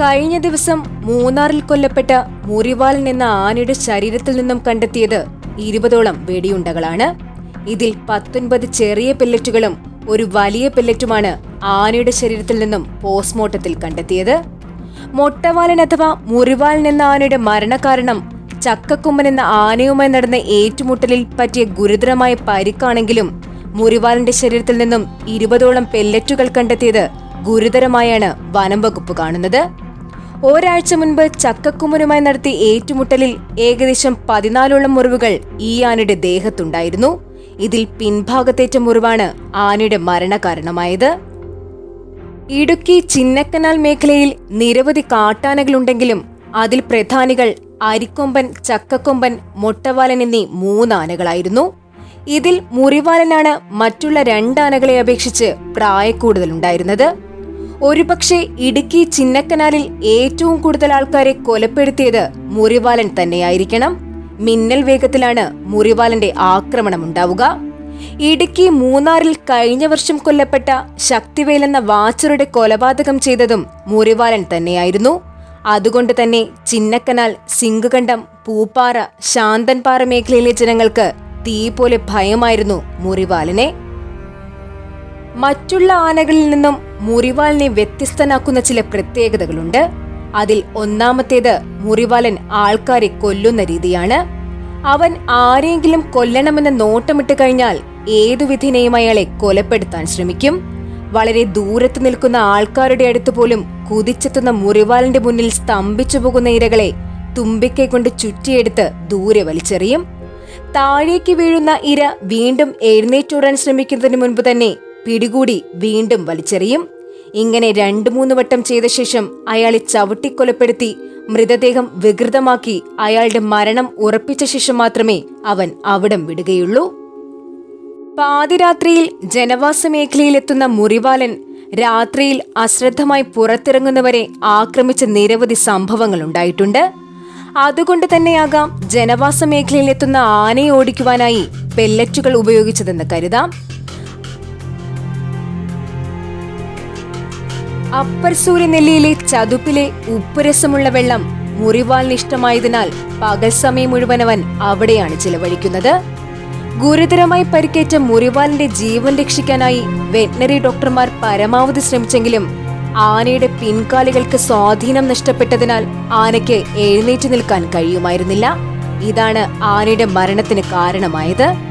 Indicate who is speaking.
Speaker 1: കഴിഞ്ഞ ദിവസം മൂന്നാറിൽ കൊല്ലപ്പെട്ട മുറിവാലൻ എന്ന ആനയുടെ ശരീരത്തിൽ നിന്നും കണ്ടെത്തിയത് ഇരുപതോളം വെടിയുണ്ടകളാണ്. ഇതിൽ പത്തൊൻപത് ചെറിയ പെല്ലറ്റുകളും ഒരു വലിയ പെല്ലറ്റുമാണ് ആനയുടെ ശരീരത്തിൽ നിന്നും പോസ്റ്റ്മോർട്ടത്തിൽ കണ്ടെത്തിയത്. മൊട്ടവാലൻ അഥവാ മുറിവാലൻ എന്ന ആനയുടെ മരണകാരണം ചക്കക്കൊമ്പൻ എന്ന ആനയുമായി നടന്ന ഏറ്റുമുട്ടലിൽ പറ്റിയ ഗുരുതരമായ പരിക്കാണെങ്കിലും മുറിവാലന്റെ ശരീരത്തിൽ നിന്നും ഇരുപതോളം പെല്ലറ്റുകൾ കണ്ടെത്തിയത് ഗുരുതരമായാണ് വനം വകുപ്പ് കാണുന്നത്. ഒരാഴ്ച മുൻപ് ചക്കക്കുമ്മനുമായി നടത്തിയ ഏറ്റുമുട്ടലിൽ ഏകദേശം പതിനാലോളം മുറിവുകൾ ഈ ആനയുടെ ദേഹത്തുണ്ടായിരുന്നു. ഇതിൽ പിൻഭാഗത്തേറ്റ മുറിവാണ് ആനയുടെ മരണകാരണമായത്. ഇടുക്കി ചിന്നക്കനാൽ മേഖലയിൽ നിരവധി കാട്ടാനകളുണ്ടെങ്കിലും അതിൽ പ്രധാനികൾ അരിക്കൊമ്പൻ ചക്കക്കൊമ്പൻ മൊട്ടവാലൻ എന്നീ മൂന്നാനകളായിരുന്നു. ഇതിൽ മുറിവാലനാണ് മറ്റുള്ള രണ്ടാനകളെ അപേക്ഷിച്ച് പ്രായക്കൂടുതലുണ്ടായിരുന്നത്. ഒരുപക്ഷെ ഇടുക്കി ചിന്നക്കനാലിൽ ഏറ്റവും കൂടുതൽ ആൾക്കാരെ കൊലപ്പെടുത്തിയത് മുറിവാലൻ തന്നെയായിരിക്കണം. മിന്നൽ വേഗത്തിലാണ് മുറിവാലന്റെ ആക്രമണം ഉണ്ടാവുക ഇടുക്കി മൂന്നാറിൽ കഴിഞ്ഞ വർഷം കൊല്ലപ്പെട്ട ശക്തിവേൽ എന്ന വാച്ചറുടെ കൊലപാതകം ചെയ്തതും മുറിവാലൻ തന്നെയായിരുന്നു. അതുകൊണ്ട് തന്നെ ചിന്നക്കനാൽ സിംഗുകണ്ഠം പൂപ്പാറ ശാന്തൻപാറ മേഖലയിലെ ജനങ്ങൾക്ക് തീ പോലെ ഭയമായിരുന്നു മുറിവാലനെ. മറ്റുള്ള ആനകളിൽ നിന്നും മുറിവാലിനെ വ്യത്യസ്തനാക്കുന്ന ചില പ്രത്യേകതകളുണ്ട്. അതിൽ ഒന്നാമത്തേത് മുറിവാലൻ ആൾക്കാരെ കൊല്ലുന്ന രീതിയാണ്. അവൻ ആരെങ്കിലും കൊല്ലണമെന്ന് നോട്ടമിട്ട് കഴിഞ്ഞാൽ ഏതു വിധിനെയും അയാളെ കൊലപ്പെടുത്താൻ ശ്രമിക്കും. വളരെ ദൂരത്ത് നിൽക്കുന്ന ആൾക്കാരുടെ അടുത്ത് പോലും കുതിച്ചെത്തുന്ന മുറിവാലിന്റെ മുന്നിൽ സ്തംഭിച്ചു പോകുന്ന ഇരകളെ തുമ്പിക്കൈ കൊണ്ട് ചുറ്റിയെടുത്ത് ദൂരെ വലിച്ചെറിയും. താഴേക്ക് വീഴുന്ന ഇര വീണ്ടും എഴുന്നേറ്റോടാൻ ശ്രമിക്കുന്നതിന് മുൻപ് തന്നെ പിടികൂടി വീണ്ടും വലിച്ചെറിയും. ഇങ്ങനെ രണ്ടു മൂന്ന് വട്ടം ചെയ്ത ശേഷം അയാളെ ചവിട്ടിക്കൊലപ്പെടുത്തി മൃതദേഹം വികൃതമാക്കി അയാളുടെ മരണം ഉറപ്പിച്ച ശേഷം മാത്രമേ അവൻ അവിടം വിടുകയുള്ളൂ. പാതിരാത്രിയിൽ ജനവാസ മേഖലയിലെത്തുന്ന മുറിവാലൻ രാത്രിയിൽ അശ്രദ്ധമായി പുറത്തിറങ്ങുന്നവരെ ആക്രമിച്ച നിരവധി സംഭവങ്ങൾ ഉണ്ടായിട്ടുണ്ട്. അതുകൊണ്ട് തന്നെയാകാം ജനവാസ മേഖലയിലെത്തുന്ന ആനയെ ഓടിക്കുവാനായി പെല്ലറ്റുകൾ ഉപയോഗിച്ചതെന്ന് കരുതാം. അപ്പർ സൂര്യനെല്ലിയിലെ ചതുപ്പിലെ ഉപ്പുരസമുള്ള വെള്ളം മുറിവാൽ ഇഷ്ടമായതിനാൽ പകൽ സമയം മുഴുവനവൻ അവിടെയാണ് ചിലവഴിക്കുന്നത്. ഗുരുതരമായി പരിക്കേറ്റ മുറിവാലിന്റെ ജീവൻ രക്ഷിക്കാനായി വെറ്റിനറി ഡോക്ടർമാർ പരമാവധി ശ്രമിച്ചെങ്കിലും ആനയുടെ പിൻകാലുകൾക്ക് സ്വാധീനം നഷ്ടപ്പെട്ടതിനാൽ ആനയ്ക്ക് എഴുന്നേറ്റ് നിൽക്കാൻ കഴിയുമായിരുന്നില്ല. ഇതാണ് ആനയുടെ മരണത്തിന് കാരണമായത്.